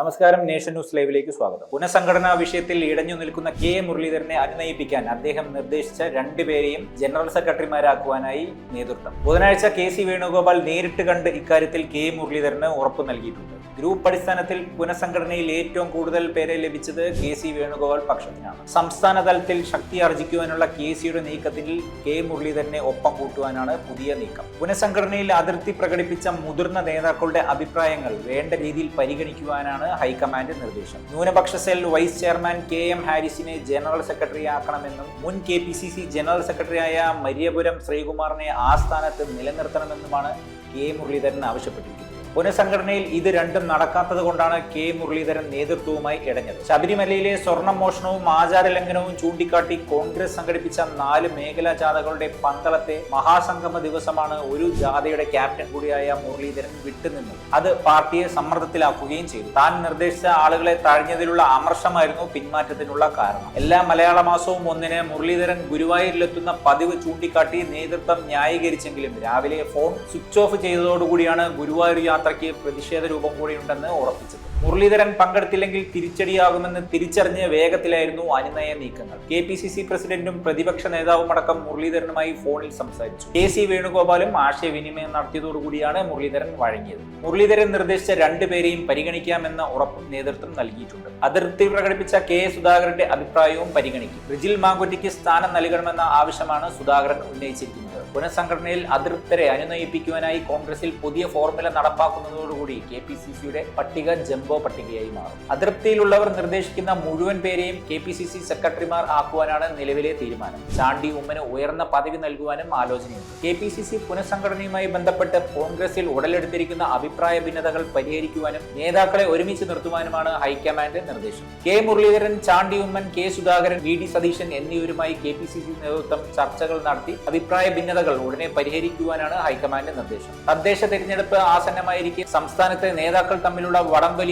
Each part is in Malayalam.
നമസ്കാരം. നേഷൻ ന്യൂസ് ലൈവിലേക്ക് സ്വാഗതം. പുനഃസംഘടനാ വിഷയത്തിൽ ഇടഞ്ഞു നിൽക്കുന്ന കെ. എ മുരളീധരനെ അനുനയിപ്പിക്കാൻ അദ്ദേഹം നിർദ്ദേശിച്ച രണ്ടുപേരെയും ജനറൽ സെക്രട്ടറിമാരാക്കുവാനായി നേതൃത്വം. ബുധനാഴ്ച കെ. സി. വേണുഗോപാൽ നേരിട്ട് കണ്ട് ഇക്കാര്യത്തിൽ കെ. എ മുരളീധരന് ഉറപ്പ് നൽകിയിട്ടുണ്ട്. ഗ്രൂപ്പ് അടിസ്ഥാനത്തിൽ പുനഃസംഘടനയിൽ ഏറ്റവും കൂടുതൽ പേരെ ലഭിച്ചത് കെ. സി. വേണുഗോപാൽ പക്ഷത്തിനാണ്. സംസ്ഥാന തലത്തിൽ ശക്തി ആർജിക്കുവാനുള്ള കെ. സിയുടെ നീക്കത്തിൽ കെ. മുരളീധരനെ ഒപ്പം കൂട്ടുവാനാണ് പുതിയ നീക്കം. പുനഃസംഘടനയിൽ അതിർത്തി പ്രകടിപ്പിച്ച മുതിർന്ന നേതാക്കളുടെ അഭിപ്രായങ്ങൾ വേണ്ട രീതിയിൽ പരിഗണിക്കുവാനാണ് ഹൈക്കമാൻഡ് നിർദ്ദേശം. ന്യൂനപക്ഷ cell vice chairman K M ഹാരിസിനെ general secretary ആക്കണമെന്നും മുൻ K P C C general സെക്രട്ടറിയായ മരിയപുരം ശ്രീകുമാറിനെ ആ സ്ഥാനത്ത് നിലനിർത്തണമെന്നുമാണ് കെ മുരളീധരൻ ആവശ്യപ്പെട്ടിരിക്കുന്നത്. പുനഃസംഘടനയിൽ ഇത് രണ്ടും നടക്കാത്തത് കൊണ്ടാണ് കെ മുരളീധരൻ നേതൃത്വവുമായി ഇടഞ്ഞത്. ശബരിമലയിലെ സ്വർണ മോഷണവും ആചാരലംഘനവും ചൂണ്ടിക്കാട്ടി കോൺഗ്രസ് സംഘടിപ്പിച്ച നാല് മേഖലാ ജാഥകളുടെ പന്തളത്തെ മഹാസംഗമ ദിവസമാണ് ഒരു ജാഥയുടെ ക്യാപ്റ്റൻ കൂടിയായ മുരളീധരൻ വിട്ടുനിന്നത്. അത് പാർട്ടിയെ സമ്മർദ്ദത്തിലാക്കുകയും ചെയ്തു. താൻ നിർദ്ദേശിച്ച ആളുകളെ തഴഞ്ഞതിലുള്ള അമർഷമായിരുന്നു പിന്മാറ്റത്തിനുള്ള കാരണം. എല്ലാ മലയാള മാസവും ഒന്നിന് മുരളീധരൻ ഗുരുവായൂരിലെത്തുന്ന പതിവ് ചൂണ്ടിക്കാട്ടി നേതൃത്വം ന്യായീകരിച്ചെങ്കിലും രാവിലെ ഫോൺ സ്വിച്ച് ഓഫ് ചെയ്തതോടുകൂടിയാണ് ഗുരുവായൂർ യാത്രയ്ക്ക് പ്രതിഷേധ രൂപം കൂടിയുണ്ടെന്ന് ഉറപ്പിച്ചത് മുരളീധരൻ പങ്കെടുത്തില്ലെങ്കിൽ തിരിച്ചടിയാകുമെന്ന് തിരിച്ചറിഞ്ഞ് വേഗത്തിലായിരുന്നു അനുനയ നീക്കങ്ങൾ. കെ പി സി സി പ്രസിഡന്റും പ്രതിപക്ഷ നേതാവുമടക്കം മുരളീധരനുമായി ഫോണിൽ സംസാരിച്ചു. കെ സി വേണുഗോപാലും ആശയവിനിമയം നടത്തിയതോടുകൂടിയാണ് മുരളീധരൻ വഴങ്ങിയത്. മുരളീധരൻ നിർദ്ദേശിച്ച രണ്ടുപേരെയും പരിഗണിക്കാമെന്ന ഉറപ്പും നേതൃത്വം നൽകിയിട്ടുണ്ട്. അതിർത്തി പ്രകടിപ്പിച്ച കെ സുധാകരന്റെ അഭിപ്രായവും പരിഗണിക്കും. റിജിൽ മാങ്കുറ്റിക്ക് സ്ഥാനം നൽകണമെന്ന ആവശ്യമാണ് സുധാകരൻ ഉന്നയിച്ചിരിക്കുന്നത്. പുനഃസംഘടനയിൽ അതിർത്തരെ അനുനയിപ്പിക്കുവാനായി കോൺഗ്രസിൽ പുതിയ ഫോർമുല നടപ്പാക്കുന്നതോടുകൂടി കെ പി സി സിയുടെ പട്ടിക ജംബോ പട്ടികയായി മാറും. അതിർത്തിയിലുള്ളവർ നിർദ്ദേശിക്കുന്ന മുഴുവൻ പേരെയും കെ പി സി സി സെക്രട്ടറിമാർ ആക്കുവാനാണ് നിലവിലെ തീരുമാനം. ചാണ്ടി ഉമ്മന് ഉയർന്ന പദവി നൽകുവാനും ആലോചനയുണ്ട്. കെ പി സി സി പുനഃസംഘടനയുമായി ബന്ധപ്പെട്ട് കോൺഗ്രസിൽ ഉടലെടുത്തിരിക്കുന്ന അഭിപ്രായ ഭിന്നതകൾ പരിഹരിക്കുവാനും നേതാക്കളെ ഒരുമിച്ച് നിർത്തുവാനുമാണ് ഹൈക്കമാൻഡ് നിർദ്ദേശം. K Muraleedharan Chandy Oommen K Sudhakaran V D Satheesan എന്നിവരുമായി കെ പി സി സി നേതൃത്വം ചർച്ചകൾ നടത്തി അഭിപ്രായ ഭിന്നതകൾ ഉടനെ പരിഹരിക്കുവാനാണ് ഹൈക്കമാൻഡ് നിർദ്ദേശം. തദ്ദേശ തെരഞ്ഞെടുപ്പ് ആസന്നമായിരിക്കെ സംസ്ഥാനത്തെ നേതാക്കൾ തമ്മിലുള്ള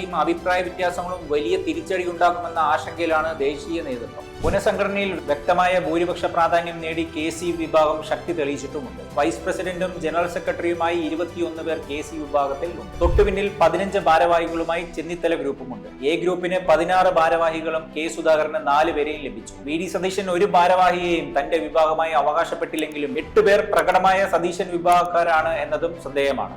വടംവലിയും അഭിപ്രായ വ്യത്യാസങ്ങളും വലിയ തിരിച്ചടി ഉണ്ടാക്കുമെന്ന ആശങ്കയിലാണ് ദേശീയ നേതൃത്വം. പുനഃസംഘടനയിൽ വ്യക്തമായ ഭൂരിപക്ഷ പ്രാധാന്യം നേടി കെ സി വിഭാഗം ശക്തി തെളിയിച്ചിട്ടുമുണ്ട്. വൈസ് പ്രസിഡന്റും ജനറൽ സെക്രട്ടറിയുമായി ഇരുപത്തിയൊന്ന് പേർ കെ സി വിഭാഗത്തിൽ ഉണ്ട്. തൊട്ടുപിന്നിൽ പതിനഞ്ച് ഭാരവാഹികളുമായി ചെന്നിത്തല ഗ്രൂപ്പുമുണ്ട്. എ ഗ്രൂപ്പിന് പതിനാറ് ഭാരവാഹികളും കെ സുധാകരന് നാല് പേരെയും ലഭിച്ചു. വി ഡി സതീശൻ ഒരു ഭാരവാഹിയെയും തന്റെ വിഭാഗമായി അവകാശപ്പെട്ടില്ലെങ്കിലും എട്ട് പേർ പ്രകടമായ സതീശൻ വിഭാഗക്കാരാണ് എന്നതും ശ്രദ്ധേയമാണ്.